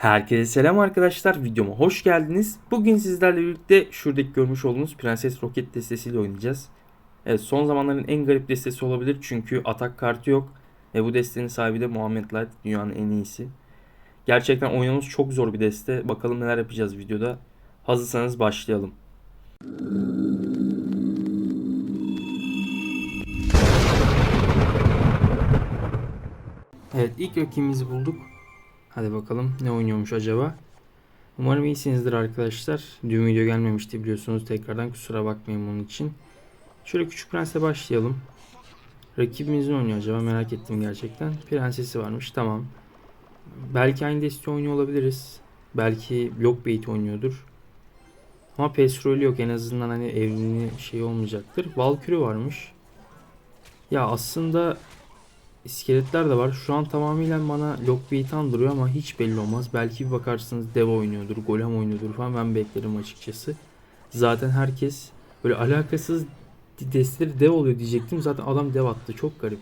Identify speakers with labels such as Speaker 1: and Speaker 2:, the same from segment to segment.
Speaker 1: Herkese selam arkadaşlar. Videoma hoş geldiniz. Bugün sizlerle birlikte şuradaki görmüş olduğunuz Prenses Roket destesiyle oynayacağız. Evet son zamanların en garip destesi olabilir çünkü atak kartı yok. Ve bu destenin sahibi de Muhammed Light dünyanın en iyisi. Gerçekten oynamamız çok zor bir deste. Bakalım neler yapacağız videoda. Hazırsanız başlayalım. Evet ilk rakibimizi bulduk. Hadi bakalım ne oynuyormuş acaba. Umarım iyisinizdir arkadaşlar. Dün video gelmemişti biliyorsunuz. Tekrardan kusura bakmayın bunun için. Şöyle Küçük Prens'le başlayalım. Rakibimiz ne oynuyor acaba merak ettim gerçekten. Prensesi varmış tamam. Belki aynı deste oynuyor olabiliriz. Belki Blockbait oynuyordur. Ama Pesrolü yok en azından hani evliliği şey olmayacaktır. Valkyrie varmış. Ya aslında İskeletler de var. Şu an tamamıyla bana Lockbeat'i andırıyor ama hiç belli olmaz. Belki bir bakarsınız dev oynuyordur, golem oynuyordur falan ben beklerim açıkçası. Zaten herkes böyle alakasız desteleri dev oluyor diyecektim. Zaten adam dev attı. Çok garip.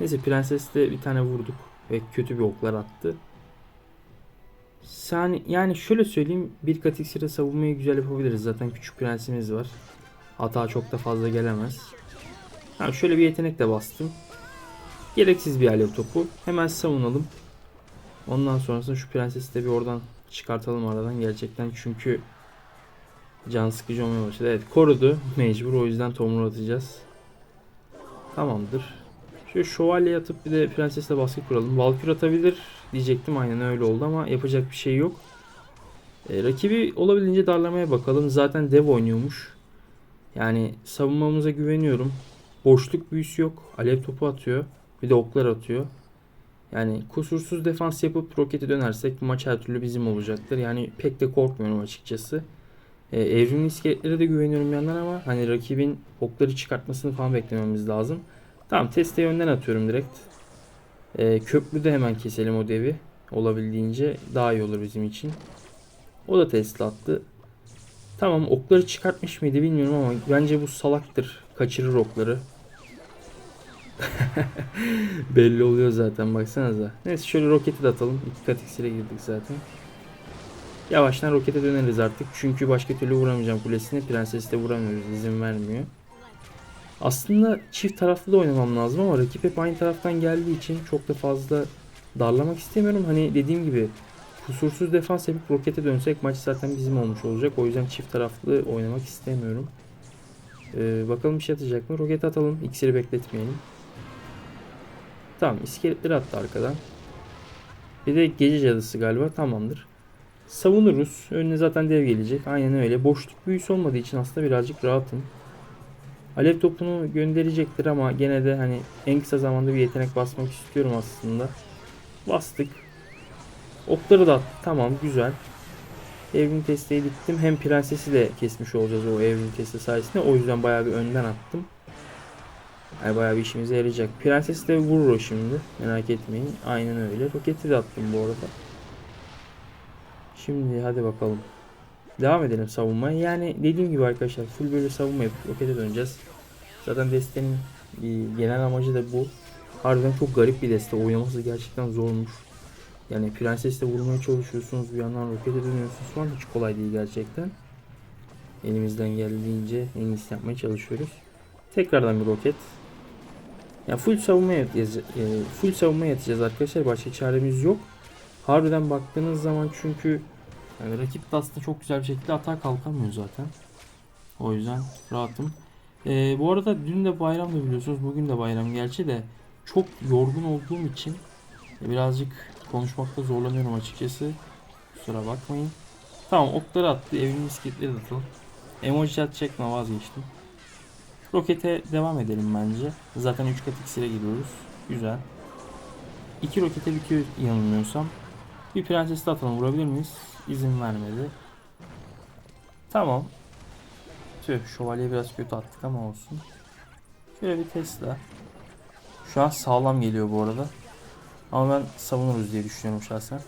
Speaker 1: Neyse prensesle bir tane vurduk ve kötü bir oklar attı. Sen yani şöyle söyleyeyim bir kat iksirde savunmayı güzel yapabiliriz. Zaten küçük prensimiz var. Hata çok da fazla gelemez. Ha, şöyle bir yetenek de bastım. Gereksiz bir alev topu. Hemen savunalım. Ondan sonrasında şu prensesi de bir oradan çıkartalım aradan gerçekten çünkü can sıkıcı olmaya başladı. Evet korudu mecbur o yüzden tomru atacağız. Tamamdır. Şu şövalye atıp bir de prensesle baskı kuralım. Valkür atabilir diyecektim aynen öyle oldu ama yapacak bir şey yok. E, rakibi olabildiğince darlamaya bakalım. Zaten dev oynuyormuş. Yani savunmamıza güveniyorum. Boşluk büyüsü yok. Alev topu atıyor. Bir de oklar atıyor. Yani kusursuz defans yapıp rokete dönersek maç her türlü bizim olacaktır. Yani pek de korkmuyorum açıkçası. Ee, evrimli iskeletlere de güveniyorum yandan ama hani rakibin okları çıkartmasını falan beklememiz lazım. Tamam teste önden atıyorum direkt. Ee, köprü de hemen keselim o devi. Olabildiğince daha iyi olur bizim için. O da test attı. Tamam okları çıkartmış mıydı bilmiyorum ama bence bu salaktır. Kaçırır okları. Belli oluyor zaten baksanıza. Neyse şöyle roketi de atalım. İki kat iksire girdik zaten. Yavaştan rokete döneriz artık. Çünkü başka türlü vuramayacağım kulesine. Prensesi de vuramıyoruz. izin vermiyor. Aslında çift taraflı da oynamam lazım ama rakip hep aynı taraftan geldiği için çok da fazla darlamak istemiyorum. Hani dediğim gibi kusursuz defans yapıp rokete dönsek maç zaten bizim olmuş olacak. O yüzden çift taraflı oynamak istemiyorum. Ee, bakalım bir şey atacak mı? Roket atalım. İksiri bekletmeyelim. Tamam iskeletleri attı arkadan. Bir de gece cadısı galiba tamamdır. Savunuruz. Önüne zaten dev gelecek. Aynen öyle. Boşluk büyüsü olmadığı için aslında birazcık rahatım. Alev topunu gönderecektir ama gene de hani en kısa zamanda bir yetenek basmak istiyorum aslında. Bastık. Okları da attı. Tamam güzel. Evrim testeyi bittim. Hem prensesi de kesmiş olacağız o evrim testi sayesinde. O yüzden bayağı bir önden attım. Yani bayağı bir işimize yarayacak. Prenses de vurur o şimdi. Merak etmeyin. Aynen öyle. Roketi de attım bu arada. Şimdi hadi bakalım. Devam edelim savunmaya. Yani dediğim gibi arkadaşlar full böyle savunma yapıp rokete döneceğiz. Zaten destenin e, genel amacı da bu. Harbiden çok garip bir deste. Oynaması gerçekten zormuş. Yani prensesle vurmaya çalışıyorsunuz. Bir yandan rokete dönüyorsunuz falan. Hiç kolay değil gerçekten. Elimizden geldiğince en iyisi yapmaya çalışıyoruz. Tekrardan bir roket. Ya full savunma yatacağız. E, full savunma yatacağız arkadaşlar. Başka çaremiz yok. Harbiden baktığınız zaman çünkü yani rakip de aslında çok güzel bir şekilde atağa kalkamıyor zaten. O yüzden rahatım. E, bu arada dün de bayram da biliyorsunuz. Bugün de bayram gerçi de çok yorgun olduğum için birazcık konuşmakta zorlanıyorum açıkçası. Kusura bakmayın. Tamam okları attı. Evin misketleri de atalım. Emoji atacak vazgeçtim. Rokete devam edelim bence. Zaten 3 kat iksire giriyoruz. Güzel. 2 rokete bitiyor yanılmıyorsam. Bir prenses atalım vurabilir miyiz? İzin vermedi. Tamam. Tüh şövalye biraz kötü attık ama olsun. Şöyle bir Tesla. Şu an sağlam geliyor bu arada. Ama ben savunuruz diye düşünüyorum şahsen.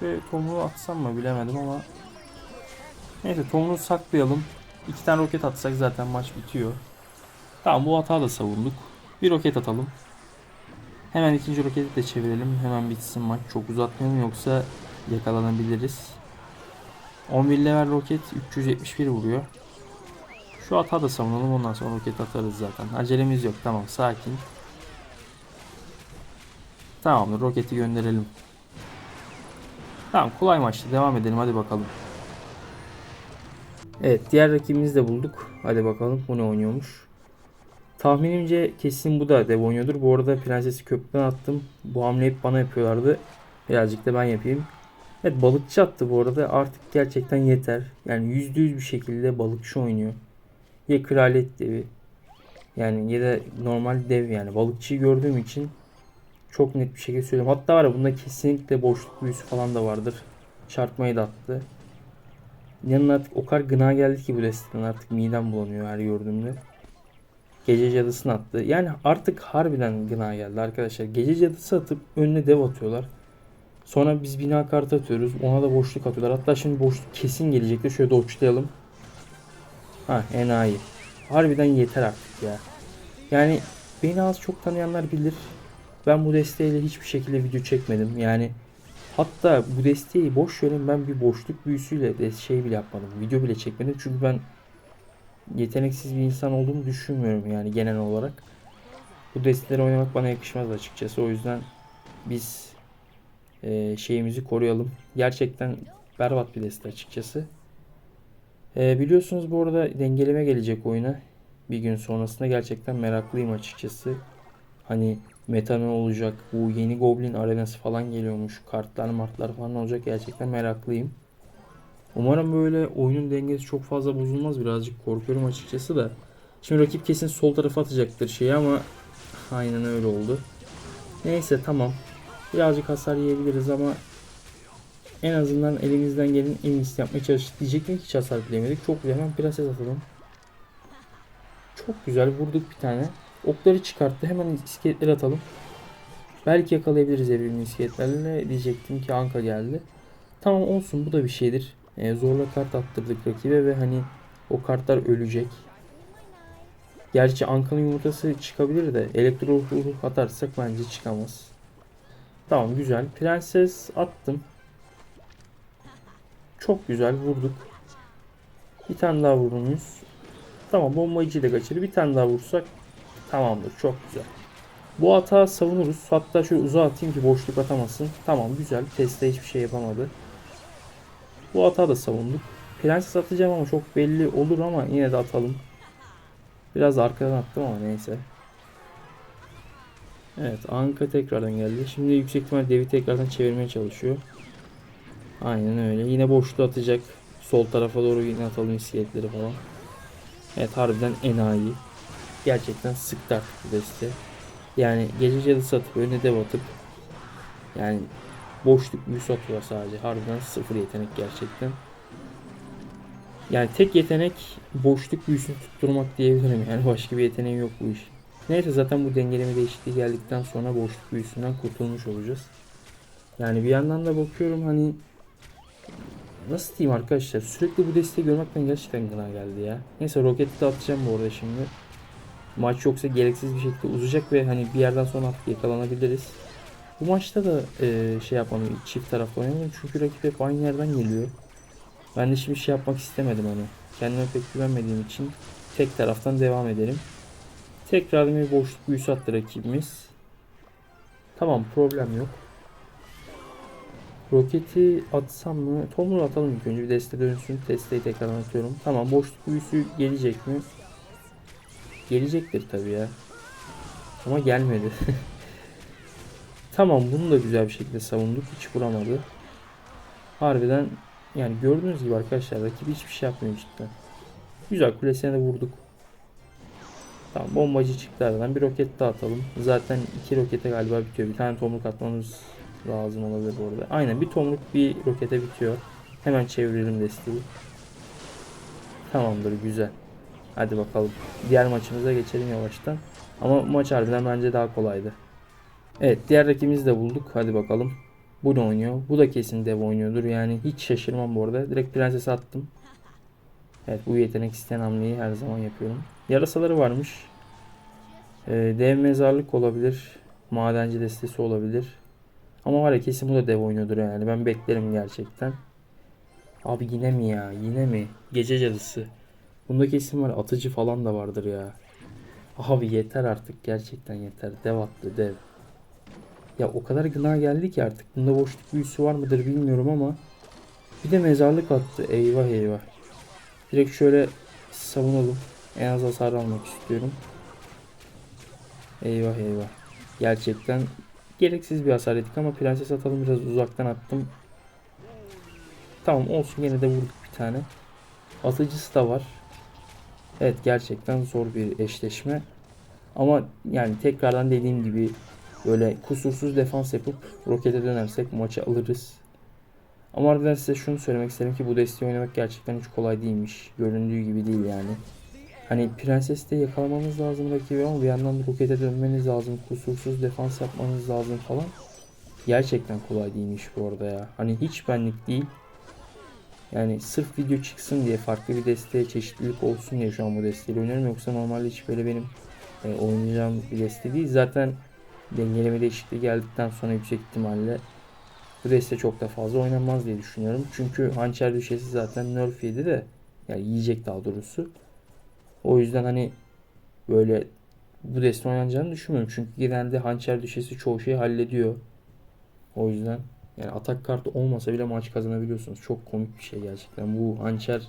Speaker 1: Şöyle tomruğu atsam mı bilemedim ama. Neyse tomruğu saklayalım. İki tane roket atsak zaten maç bitiyor. Tamam bu hata da savunduk. Bir roket atalım. Hemen ikinci roketi de çevirelim. Hemen bitsin maç. Çok uzatmayalım yoksa yakalanabiliriz. 11 level roket 371 vuruyor. Şu ata da savunalım ondan sonra roket atarız zaten. Acelemiz yok tamam sakin. Tamamdır roketi gönderelim. Tamam kolay maçtı devam edelim hadi bakalım. Evet diğer rakibimizi de bulduk. Hadi bakalım bu ne oynuyormuş. Tahminimce kesin bu da dev oynuyordur. Bu arada prensesi köprüden attım. Bu hamleyi hep bana yapıyorlardı. Birazcık da ben yapayım. Evet balıkçı attı bu arada. Artık gerçekten yeter. Yani yüzde yüz bir şekilde balıkçı oynuyor. Ya kraliyet devi. Yani ya da normal dev yani. Balıkçıyı gördüğüm için çok net bir şekilde söylüyorum. Hatta var ya bunda kesinlikle boşluk büyüsü falan da vardır. Çarpmayı da attı. Yanına artık o kadar gına geldi ki bu desteden artık midem bulanıyor her gördüğümde. Gece cadısını attı. Yani artık harbiden gına geldi arkadaşlar. Gece cadısı atıp önüne dev atıyorlar. Sonra biz bina kartı atıyoruz. Ona da boşluk atıyorlar. Hatta şimdi boşluk kesin gelecekti. Şöyle doçlayalım. Ha enayi. Harbiden yeter artık ya. Yani beni az çok tanıyanlar bilir. Ben bu desteğiyle hiçbir şekilde video çekmedim. Yani hatta bu desteği boş verin ben bir boşluk büyüsüyle de şey bile yapmadım. Video bile çekmedim. Çünkü ben yeteneksiz bir insan olduğumu düşünmüyorum yani genel olarak. Bu desteleri oynamak bana yakışmaz açıkçası. O yüzden biz e, şeyimizi koruyalım. Gerçekten berbat bir deste açıkçası. E, biliyorsunuz bu arada dengeleme gelecek oyuna. Bir gün sonrasında gerçekten meraklıyım açıkçası. Hani meta ne olacak? Bu yeni Goblin arenası falan geliyormuş. Kartlar martlar falan olacak. Gerçekten meraklıyım. Umarım böyle oyunun dengesi çok fazla bozulmaz. Birazcık korkuyorum açıkçası da. Şimdi rakip kesin sol tarafa atacaktır şeyi ama aynen öyle oldu. Neyse tamam. Birazcık hasar yiyebiliriz ama en azından elimizden gelen en iyisini yapmaya çalıştık. Diyecektim ki hiç hasar bilemedik. Çok güzel. Hemen prenses atalım. Çok güzel vurduk bir tane. Okları çıkarttı. Hemen iskeletleri atalım. Belki yakalayabiliriz evrimli iskeletlerle. Diyecektim ki Anka geldi. Tamam olsun bu da bir şeydir. Ee, zorla kart attırdık rakibe ve hani o kartlar ölecek. Gerçi Anka'nın yumurtası çıkabilir de elektro ruh atarsak bence çıkamaz. Tamam güzel. Prenses attım. Çok güzel vurduk. Bir tane daha vurduğumuz. Tamam bombacıyı da kaçırır. Bir tane daha vursak tamamdır. Çok güzel. Bu hata savunuruz. Hatta şöyle uzağa atayım ki boşluk atamasın. Tamam güzel. Testte hiçbir şey yapamadı. Bu hata da savunduk. Prenses atacağım ama çok belli olur ama yine de atalım. Biraz arkadan attım ama neyse. Evet Anka tekrardan geldi. Şimdi yüksek ihtimal devi tekrardan çevirmeye çalışıyor. Aynen öyle. Yine boşluğu atacak. Sol tarafa doğru yine atalım iskeletleri falan. Evet harbiden enayi. Gerçekten sıktı artık bu deste. Yani gece cadısı atıp önüne dev atıp yani boşluk büyüsü atıyor sadece. Harbiden sıfır yetenek gerçekten. Yani tek yetenek boşluk büyüsünü tutturmak diyebilirim. Yani başka bir yeteneği yok bu iş. Neyse zaten bu dengeleme değişikliği geldikten sonra boşluk büyüsünden kurtulmuş olacağız. Yani bir yandan da bakıyorum hani nasıl diyeyim arkadaşlar sürekli bu desteği görmekten gerçekten gına geldi ya. Neyse roketi de atacağım bu arada şimdi. Maç yoksa gereksiz bir şekilde uzayacak ve hani bir yerden sonra artık yakalanabiliriz. Bu maçta da e, şey yapalım çift taraflı oynayalım çünkü rakip hep aynı yerden geliyor. Ben de şimdi şey yapmak istemedim hani. Kendime pek güvenmediğim için tek taraftan devam edelim. Tekrar bir boşluk büyüsü attı rakibimiz. Tamam problem yok. Roketi atsam mı? Tomru atalım ilk önce bir deste dönsün. Desteği tekrar atıyorum. Tamam boşluk büyüsü gelecek mi? Gelecektir tabii ya. Ama gelmedi. tamam bunu da güzel bir şekilde savunduk. Hiç vuramadı. Harbiden yani gördüğünüz gibi arkadaşlar rakip hiçbir şey yapmıyor cidden. Güzel kulesine de vurduk. Tamam bombacı çıktı aradan. Bir roket daha atalım. Zaten iki rokete galiba bitiyor. Bir tane tomruk atmamız lazım olabilir bu arada. Aynen bir tomruk bir rokete bitiyor. Hemen çevirelim desteği. Tamamdır güzel. Hadi bakalım. Diğer maçımıza geçelim yavaştan. Ama maç harbiden bence daha kolaydı. Evet diğer rakibimizi de bulduk. Hadi bakalım. Bu ne oynuyor? Bu da kesin dev oynuyordur. Yani hiç şaşırmam bu arada. Direkt prenses attım. Evet bu yetenek isteyen hamleyi her zaman yapıyorum. Yarasaları varmış. Ee, dev mezarlık olabilir. Madenci destesi olabilir. Ama var ya kesin bu da dev oynuyordur yani. Ben beklerim gerçekten. Abi yine mi ya? Yine mi? Gece cadısı. Bunda kesin var. Atıcı falan da vardır ya. Abi yeter artık. Gerçekten yeter. Dev attı dev. Ya o kadar gına geldi ki artık. Bunda boşluk büyüsü var mıdır bilmiyorum ama. Bir de mezarlık attı. Eyvah eyvah. Direkt şöyle savunalım. En az hasar almak istiyorum. Eyvah eyvah. Gerçekten gereksiz bir hasar ettik ama prenses atalım biraz uzaktan attım. Tamam olsun yine de vurduk bir tane. Atıcısı da var. Evet gerçekten zor bir eşleşme. Ama yani tekrardan dediğim gibi böyle kusursuz defans yapıp rokete dönersek maçı alırız. Ama harbiden size şunu söylemek isterim ki bu desteği oynamak gerçekten hiç kolay değilmiş. Göründüğü gibi değil yani. Hani prenses de yakalamamız lazım rakibi ama bir yandan da rokete dönmeniz lazım. Kusursuz defans yapmanız lazım falan. Gerçekten kolay değilmiş bu arada ya. Hani hiç benlik değil. Yani sırf video çıksın diye farklı bir desteğe çeşitlilik olsun diye şu an bu desteğiyle oynuyorum. Yoksa normalde hiç böyle benim e, oynayacağım bir deste değil. Zaten dengeleme değişikliği geldikten sonra yüksek ihtimalle bu deste çok da fazla oynanmaz diye düşünüyorum. Çünkü hançer düşesi zaten nerf yedi de yani yiyecek daha doğrusu. O yüzden hani böyle bu deste oynanacağını düşünmüyorum. Çünkü genelde hançer düşesi çoğu şeyi hallediyor. O yüzden yani atak kartı olmasa bile maç kazanabiliyorsunuz. Çok komik bir şey gerçekten. Bu hançer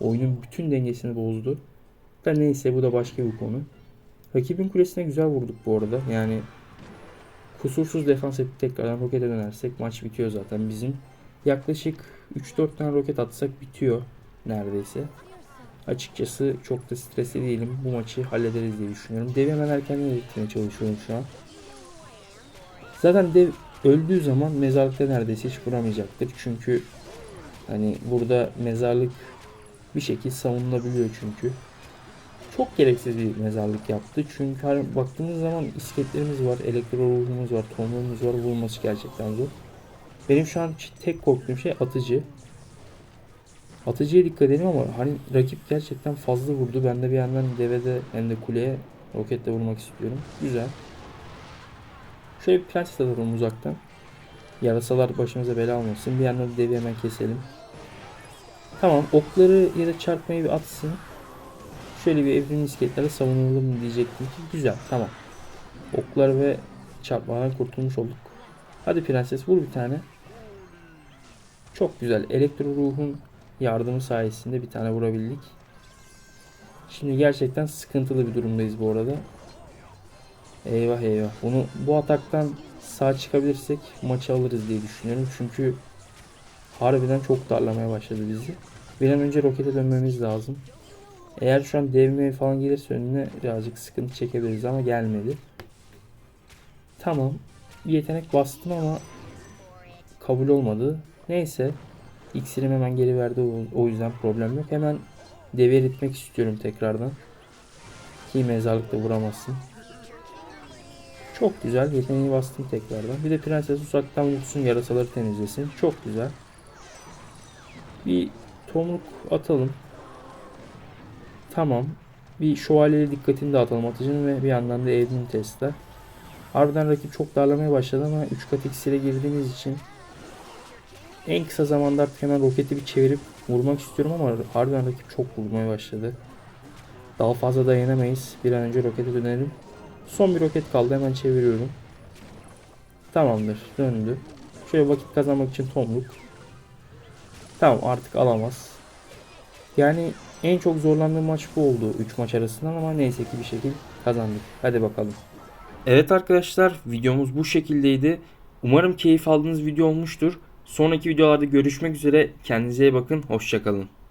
Speaker 1: oyunun bütün dengesini bozdu. Da neyse bu da başka bir konu. Rakibin kulesine güzel vurduk bu arada. Yani kusursuz defans edip tekrardan rokete dönersek maç bitiyor zaten bizim. Yaklaşık 3-4 tane roket atsak bitiyor neredeyse. Açıkçası çok da stresli değilim. Bu maçı hallederiz diye düşünüyorum. Devi hemen erkenden eritmeye çalışıyorum şu an. Zaten dev öldüğü zaman mezarlıkta neredeyse hiç vuramayacaktır. Çünkü hani burada mezarlık bir şekilde savunulabiliyor çünkü. Çok gereksiz bir mezarlık yaptı. Çünkü hani baktığımız zaman iskeletlerimiz var, elektro ruhumuz var, tomruğumuz var. Vurması gerçekten zor. Benim şu an tek korktuğum şey atıcı. Atıcıya dikkat edelim ama hani rakip gerçekten fazla vurdu. Ben de bir yandan devede hem de kuleye roketle vurmak istiyorum. Güzel. Şöyle bir prenses atalım uzaktan. Yarasalar başımıza bela olmasın. Bir yandan devi hemen keselim. Tamam okları ya da çarpmayı bir atsın. Şöyle bir evrim iskeletlerle savunalım diyecektim ki güzel tamam. Oklar ve çarpmadan kurtulmuş olduk. Hadi prenses vur bir tane. Çok güzel. Elektro ruhun yardımı sayesinde bir tane vurabildik. Şimdi gerçekten sıkıntılı bir durumdayız bu arada. Eyvah eyvah. Bunu bu ataktan sağ çıkabilirsek maçı alırız diye düşünüyorum. Çünkü harbiden çok darlamaya başladı bizi. Bir an önce rokete dönmemiz lazım. Eğer şu an devme falan gelirse önüne birazcık sıkıntı çekebiliriz ama gelmedi. Tamam. Bir yetenek bastım ama kabul olmadı. Neyse. İksirim hemen geri verdi o- yüzden problem yok. Hemen devi eritmek istiyorum tekrardan. Ki mezarlıkta vuramazsın. Çok güzel. Yeteneği bastım tekrardan. Bir de prenses uzaktan vursun yarasaları temizlesin. Çok güzel. Bir tomruk atalım. Tamam. Bir şövalyeye dikkatini dağıtalım atıcının ve bir yandan da evrim testler. Harbiden rakip çok darlamaya başladı ama 3 kat iksire girdiğimiz için en kısa zamanda artık hemen roketi bir çevirip vurmak istiyorum ama harbiden rakip çok vurmaya başladı. Daha fazla dayanamayız. Bir an önce rokete dönelim. Son bir roket kaldı hemen çeviriyorum. Tamamdır döndü. Şöyle vakit kazanmak için tomruk. Tamam artık alamaz. Yani en çok zorlandığım maç bu oldu 3 maç arasından ama neyse ki bir şekilde kazandık. Hadi bakalım. Evet arkadaşlar videomuz bu şekildeydi. Umarım keyif aldığınız video olmuştur. Sonraki videolarda görüşmek üzere. Kendinize iyi bakın. Hoşçakalın.